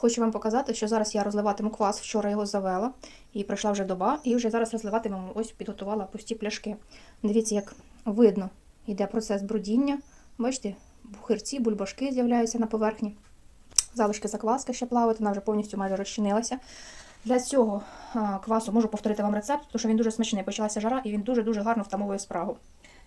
Хочу вам показати, що зараз я розливатиму квас. Вчора його завела, і пройшла вже доба, і вже зараз розливатимемо. Ось підготувала пусті пляшки. Дивіться, як видно, йде процес брудіння. Бачите, бухирці, бульбашки з'являються на поверхні. Залишки закваски ще плавають, вона вже повністю майже розчинилася. Для цього квасу можу повторити вам рецепт, тому що він дуже смачний. Почалася жара і він дуже-дуже гарно втамовує спрагу.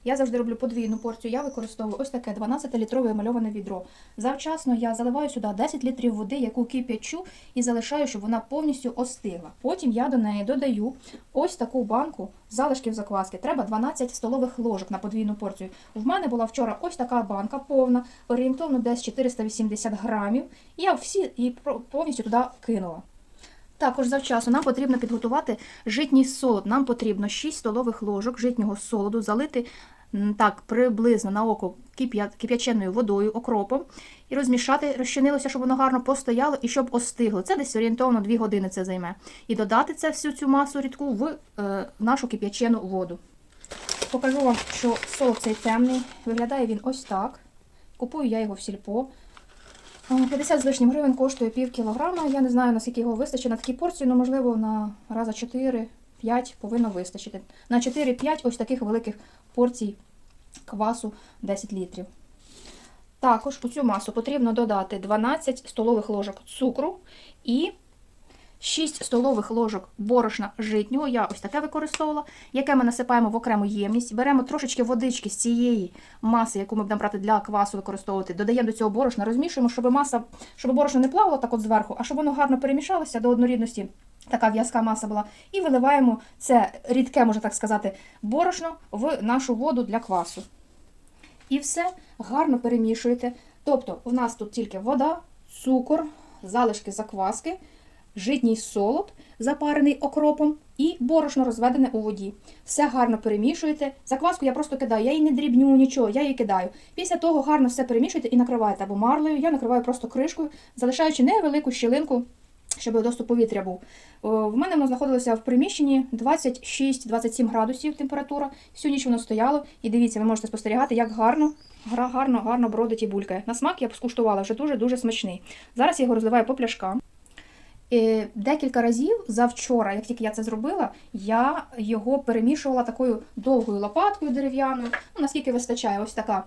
Я завжди роблю подвійну порцію. Я використовую ось таке 12-літрове мальоване відро. Завчасно я заливаю сюди 10 літрів води, яку кип'ячу, і залишаю, щоб вона повністю остигла. Потім я до неї додаю ось таку банку залишків закваски. Треба 12 столових ложок на подвійну порцію. В мене була вчора ось така банка повна, орієнтовно десь 480 грамів. Я всі її повністю туди кинула. Також завчасно нам потрібно підготувати житній солод. Нам потрібно 6 столових ложок житнього солоду, залити так приблизно на око кип'яченою водою, окропом, і розмішати, розчинилося, щоб воно гарно постояло і щоб остигло. Це десь орієнтовно 2 години це займе. І додати це всю цю масу рідку в е, нашу кип'ячену воду. Покажу вам, що солод цей темний. Виглядає він ось так. Купую я його в сільпо. 50 з лишнім гривень коштує пів кілограма. Я не знаю, наскільки його вистачить на такі порції, але можливо на раза 4-5 повинно вистачити. На 4-5 ось таких великих порцій квасу 10 літрів. Також у цю масу потрібно додати 12 столових ложок цукру і 6 столових ложок борошна житнього, я ось таке використовувала, яке ми насипаємо в окрему ємність. Беремо трошечки водички з цієї маси, яку ми будемо брати для квасу використовувати, додаємо до цього борошна, розмішуємо, щоб маса, щоб борошно не плавало так от зверху, а щоб воно гарно перемішалося до однорідності. Така в'язка маса була. І виливаємо це рідке, можна так сказати, борошно в нашу воду для квасу. І все гарно перемішуєте. Тобто, у нас тут тільки вода, цукор, залишки закваски, житній солод, запарений окропом, і борошно розведене у воді. Все гарно перемішуєте. Закваску я просто кидаю, я її не дрібню, нічого, я її кидаю. Після того гарно все перемішуєте і накриваєте або марлею. Я накриваю просто кришкою, залишаючи невелику щілинку. Щоб доступ повітря був. В мене воно знаходилося в приміщенні 26-27 градусів температура. Всю ніч воно стояло. І дивіться, ви можете спостерігати, як гарно, гарно, гарно бродить і булькає. На смак я скуштувала, вже дуже-дуже смачний. Зараз я його розливаю по пляшкам. Е, Декілька разів завчора, як тільки я це зробила, я його перемішувала такою довгою лопаткою дерев'яною. Ну, наскільки вистачає, ось така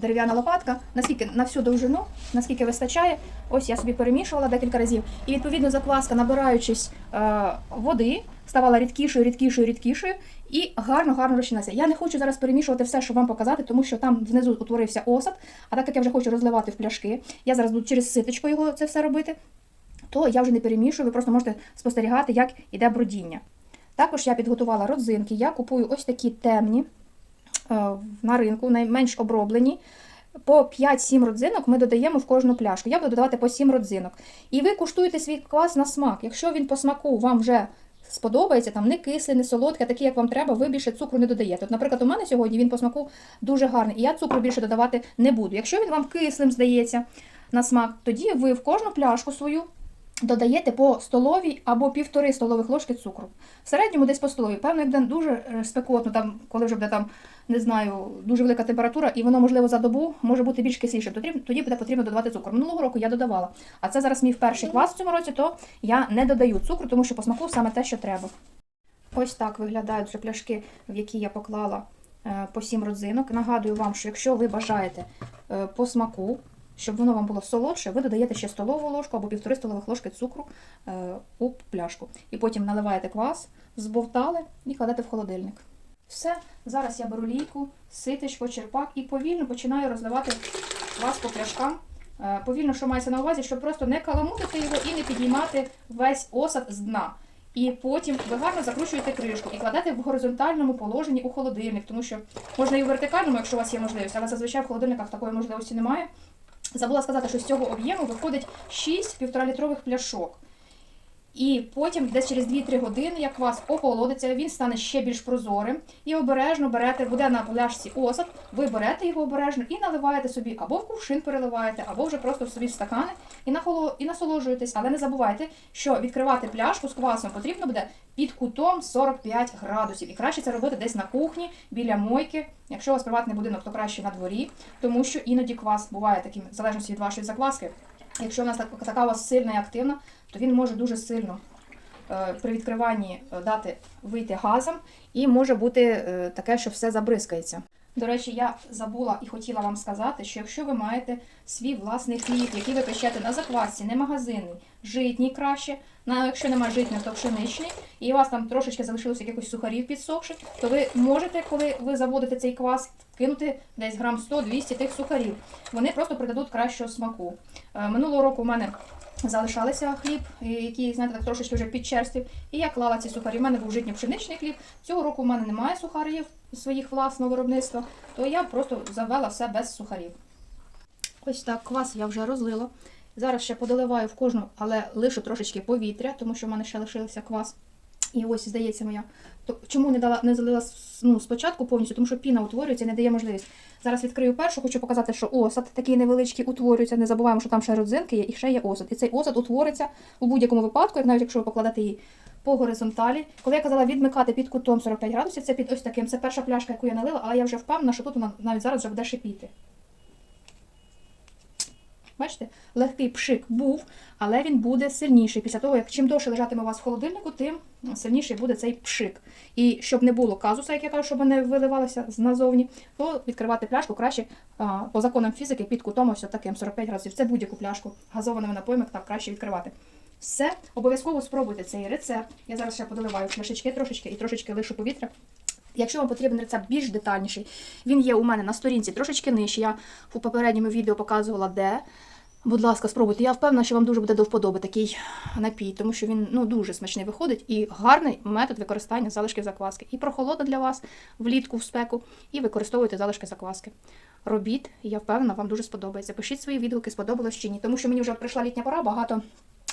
дерев'яна лопатка, наскільки на всю довжину, наскільки вистачає. Ось я собі перемішувала декілька разів. І відповідно закваска, набираючись е, води, ставала рідкішою, рідкішою, рідкішою і гарно, гарно розчинилася. Я не хочу зараз перемішувати все, щоб вам показати, тому що там внизу утворився осад. А так як я вже хочу розливати в пляшки, я зараз буду через ситочко його це все робити то я вже не перемішую, ви просто можете спостерігати, як іде бродіння. Також я підготувала родзинки. Я купую ось такі темні на ринку, найменш оброблені. По 5-7 родзинок ми додаємо в кожну пляшку. Я буду додавати по 7 родзинок. І ви куштуєте свій квас на смак. Якщо він по смаку вам вже сподобається, там не кислий, не солодкий, а такий, як вам треба, ви більше цукру не додаєте. От, наприклад, у мене сьогодні він по смаку дуже гарний, і я цукру більше додавати не буду. Якщо він вам кислим здається на смак, тоді ви в кожну пляшку свою додаєте по столовій або півтори столових ложки цукру. В середньому десь по столовій. Певно, як буде дуже е, спекотно, там, коли вже буде там, не знаю, дуже велика температура, і воно, можливо, за добу може бути більш кислішим. Тоді, буде потрібно додавати цукор. Минулого року я додавала. А це зараз мій перший квас в цьому році, то я не додаю цукру, тому що по смаку саме те, що треба. Ось так виглядають вже пляшки, в які я поклала е, по 7 родзинок. Нагадую вам, що якщо ви бажаєте е, по смаку, щоб воно вам було солодше, ви додаєте ще столову ложку або півтори столових ложки цукру е, у пляшку. І потім наливаєте квас, збовтали і кладете в холодильник. Все, зараз я беру лійку, ситечко, черпак і повільно починаю розливати квас по пляшкам. Е, Повільно, що мається на увазі, щоб просто не каламутити його і не підіймати весь осад з дна. І потім ви гарно закручуєте кришку і кладете в горизонтальному положенні у холодильник, тому що можна і в вертикальному, якщо у вас є можливість, але зазвичай в холодильниках такої можливості немає. Забула сказати, що з цього об'єму виходить 6 півторалітрових пляшок. І потім, десь через 2-3 години, як квас охолодиться, він стане ще більш прозорим. І обережно берете, буде на пляшці осад, ви берете його обережно і наливаєте собі, або в кувшин переливаєте, або вже просто в собі в стакани і, нахоло, і насолоджуєтесь. Але не забувайте, що відкривати пляшку з квасом потрібно буде під кутом 45 градусів. І краще це робити десь на кухні, біля мойки. Якщо у вас приватний будинок, то краще на дворі, тому що іноді квас буває таким, в залежності від вашої закваски. Якщо у нас так, така у вас сильна і активна, то він може дуже сильно е, при відкриванні е, дати вийти газом, і може бути е, таке, що все забризкається. До речі, я забула і хотіла вам сказати, що якщо ви маєте свій власний хліб, який ви печете на заквасці, не магазинний, житній краще, на, якщо немає житнього, то пшеничний, і у вас там трошечки залишилося якихось сухарів підсохших, то ви можете, коли ви заводите цей квас, кинути десь грам 100-200 тих сухарів. Вони просто придадуть кращого смаку. Е, Минулого року у мене залишалися хліб, який, знаєте, так трошечки вже підчерстив. І я клала ці сухарі. У мене був житній пшеничний хліб. Цього року в мене немає сухарів своїх власного виробництва, то я просто завела все без сухарів. Ось так, квас я вже розлила. Зараз ще подоливаю в кожну, але лишу трошечки повітря, тому що в мене ще лишився квас. І ось, здається, моя. То чому не дала не залила ну, спочатку повністю? Тому що піна утворюється і не дає можливість. Зараз відкрию першу, хочу показати, що осад такий невеличкий утворюється. Не забуваємо, що там ще родзинки є і ще є осад. І цей осад утвориться у будь-якому випадку, навіть якщо ви покладете її по горизонталі. Коли я казала відмикати під кутом 45 градусів, це під ось таким. Це перша пляшка, яку я налила, але я вже впевнена, що тут вона навіть зараз вже буде шипіти. Бачите, легкий пшик був, але він буде сильніший. Після того, як чим довше лежатиме у вас в холодильнику, тим сильніший буде цей пшик. І щоб не було казуса, як я кажу, щоб не виливалося назовні, то відкривати пляшку краще по законам фізики під кутом ось таким 45 градусів. Це будь-яку пляшку газованими напоями так краще відкривати. Все, обов'язково спробуйте цей рецепт. Я зараз ще подоливаю пляшечки трошечки і трошечки лишу повітря. Якщо вам потрібен рецепт більш детальніший, він є у мене на сторінці трошечки нижче. Я у попередньому відео показувала де. Будь ласка, спробуйте. Я впевнена, що вам дуже буде до вподоби такий напій, тому що він ну, дуже смачний виходить і гарний метод використання залишків закваски. І прохолода для вас влітку в спеку, і використовуйте залишки закваски. Робіть, я впевнена, вам дуже сподобається. Пишіть свої відгуки, сподобалось чи ні. Тому що мені вже прийшла літня пора, багато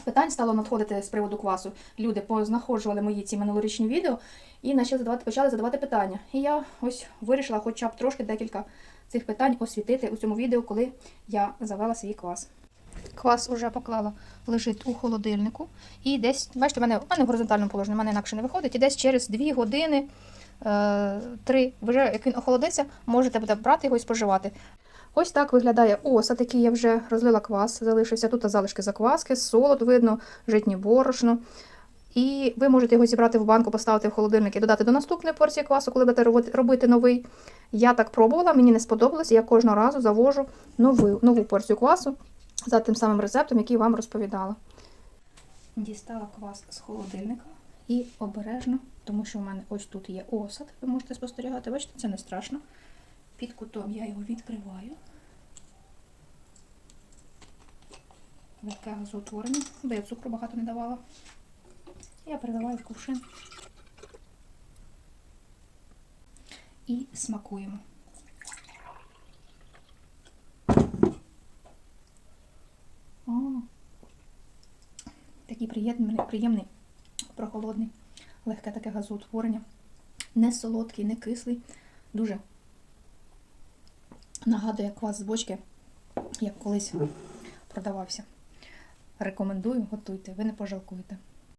питань стало надходити з приводу квасу. Люди познаходжували мої ці минулорічні відео і почали задавати, почали задавати питання. І я ось вирішила хоча б трошки декілька цих питань освітити у цьому відео, коли я завела свій квас. Квас уже поклала, лежить у холодильнику. І десь, бачите, в мене, в мене в горизонтальному положенні, в мене інакше не виходить. І десь через 2 години, е, 3, вже як він охолодиться, можете буде брати його і споживати. Ось так виглядає осад, який я вже розлила квас, залишився. Тут залишки закваски, солод видно, житнє борошно. І ви можете його зібрати в банку, поставити в холодильник і додати до наступної порції квасу, коли будете робити новий. Я так пробувала, мені не сподобалось. Я кожного разу завожу нову, нову порцію квасу за тим самим рецептом, який вам розповідала. Дістала квас з холодильника і обережно, тому що в мене ось тут є осад, ви можете спостерігати. Бачите, це не страшно. Під кутом я його відкриваю. Легке газоутворення, бо я цукру багато не давала. Я переливаю в кувшин. І смакуємо. О, такий приємний, приємний, прохолодний, легке таке газоутворення. Не солодкий, не кислий. Дуже нагадує квас з бочки, як колись продавався. Рекомендую, готуйте, ви не пожалкуєте.